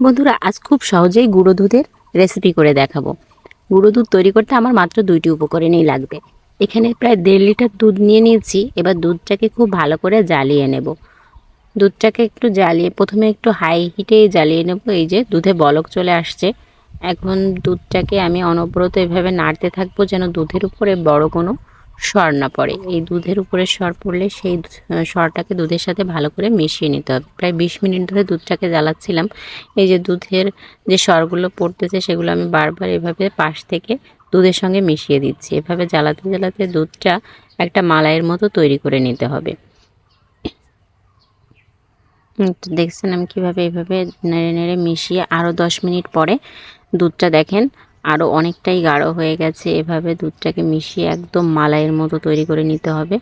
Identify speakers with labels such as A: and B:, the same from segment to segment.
A: বন্ধুরা, আজ খুব সহজেই গুঁড়ো দুধের রেসিপি করে দেখাবো। গুঁড়ো দুধ তৈরি করতে আমার মাত্র দুইটি উপকরণেই লাগবে। এখানে প্রায় দেড় লিটার দুধ নিয়ে নিয়েছি। এবার দুধটাকে খুব ভালো করে জ্বালিয়ে নেব। দুধটাকে একটু জ্বালিয়ে, প্রথমে একটু হাই হিটেই জ্বালিয়ে নেব। এই যে দুধে বলক চলে আসছে। এখন দুধটাকে আমি অনবরত এভাবে নাড়তে থাকব যেন দুধের উপরে বড় কোনো সর না পড়ে। এই দুধের উপরে সর পড়লে সেই সরটাকে দুধের সাথে ভালো করে মিশিয়ে নিতে হবে। প্রায় বিশ মিনিট ধরে দুধটাকে জ্বালাচ্ছিলাম। এই যে দুধের যে সরগুলো পড়তেছে, সেগুলো আমি বারবার এভাবে পাশ থেকে দুধের সঙ্গে মিশিয়ে দিচ্ছি। এভাবে জ্বালাতে জ্বালাতে দুধটা একটা মালাইয়ের মতো তৈরি করে নিতে হবে। দেখছেন আমি কীভাবে এভাবে নেড়ে নেড়ে মিশিয়ে আরও দশ মিনিট পরে দুধটা দেখেন আরও অনেকটাই গাঢ় হয়ে গেছে। এভাবে দুধটাকে মিশিয়ে একদম মালাইয়ের মতো তৈরি করে নিতে হবে।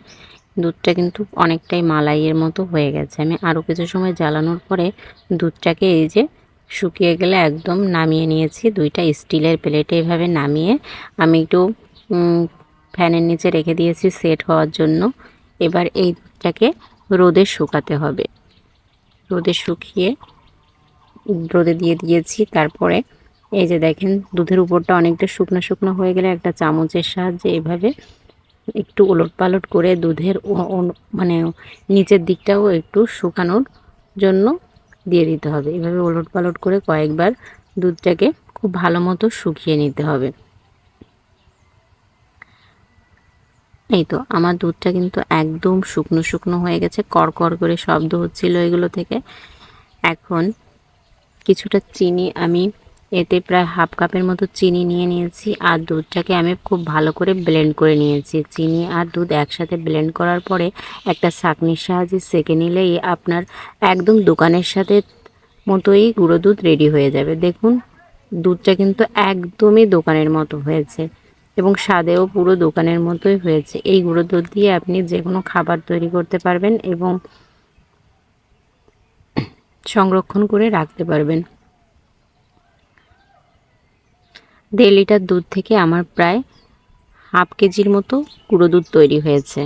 A: দুধটা কিন্তু অনেকটাই মালাইয়ের মতো হয়ে গেছে। আমি আরও কিছু সময় জ্বালানোর পরে দুধটাকে এই যে শুকিয়ে গেলে একদম নামিয়ে নিয়েছি। দুইটা স্টিলের প্লেটে এভাবে নামিয়ে আমি একটু ফ্যানের নিচে রেখে দিয়েছি সেট হওয়ার জন্য। এবার এই দুধটাকে রোদে শুকাতে হবে। রোদে শুকিয়ে, রোদে দিয়ে দিয়েছি। তারপরে এই যে দেখেন, দুধের উপরটা অনেকটা শুকনো শুকনো হয়ে গেলে একটা চামচের সাহায্যে এভাবে একটু ওলট পালট করে দুধের মানে নিচের দিকটাও একটু শুকানোর জন্য দিয়ে দিতে হবে। এভাবে ওলট পালট করে কয়েকবার দুধটাকে খুব ভালো মতো শুকিয়ে নিতে হবে। এই তো, আমার দুধটা কিন্তু একদম শুকনো শুকনো হয়ে গেছে, কড়কড় করে শব্দ হচ্ছিল এগুলো থেকে। এখন কিছুটা চিনি আমি এতে প্রায় হাফ কাপের মতো চিনি নিয়ে নিয়েছি আর দুধটাকে আমি খুব ভালো করে ব্লেন্ড করে নিয়েছি। চিনি আর দুধ একসাথে ব্লেন্ড করার পরে একটা ছাঁকনির সাহায্যে সেকে নিলেই আপনার একদম দোকানের সাথে মতোই গুঁড়ো দুধ রেডি হয়ে যাবে। দেখুন, দুধটা কিন্তু একদমই দোকানের মতো হয়েছে এবং স্বাদেও পুরো দোকানের মতোই হয়েছে। এই গুঁড়ো দুধ দিয়ে আপনি যে কোনো খাবার তৈরি করতে পারবেন এবং সংরক্ষণ করে রাখতে পারবেন। দেড় লিটার দুধ থেকে আমার প্রায় হাফ কেজির মতো গুঁড়ো দুধ তৈরি হয়েছে।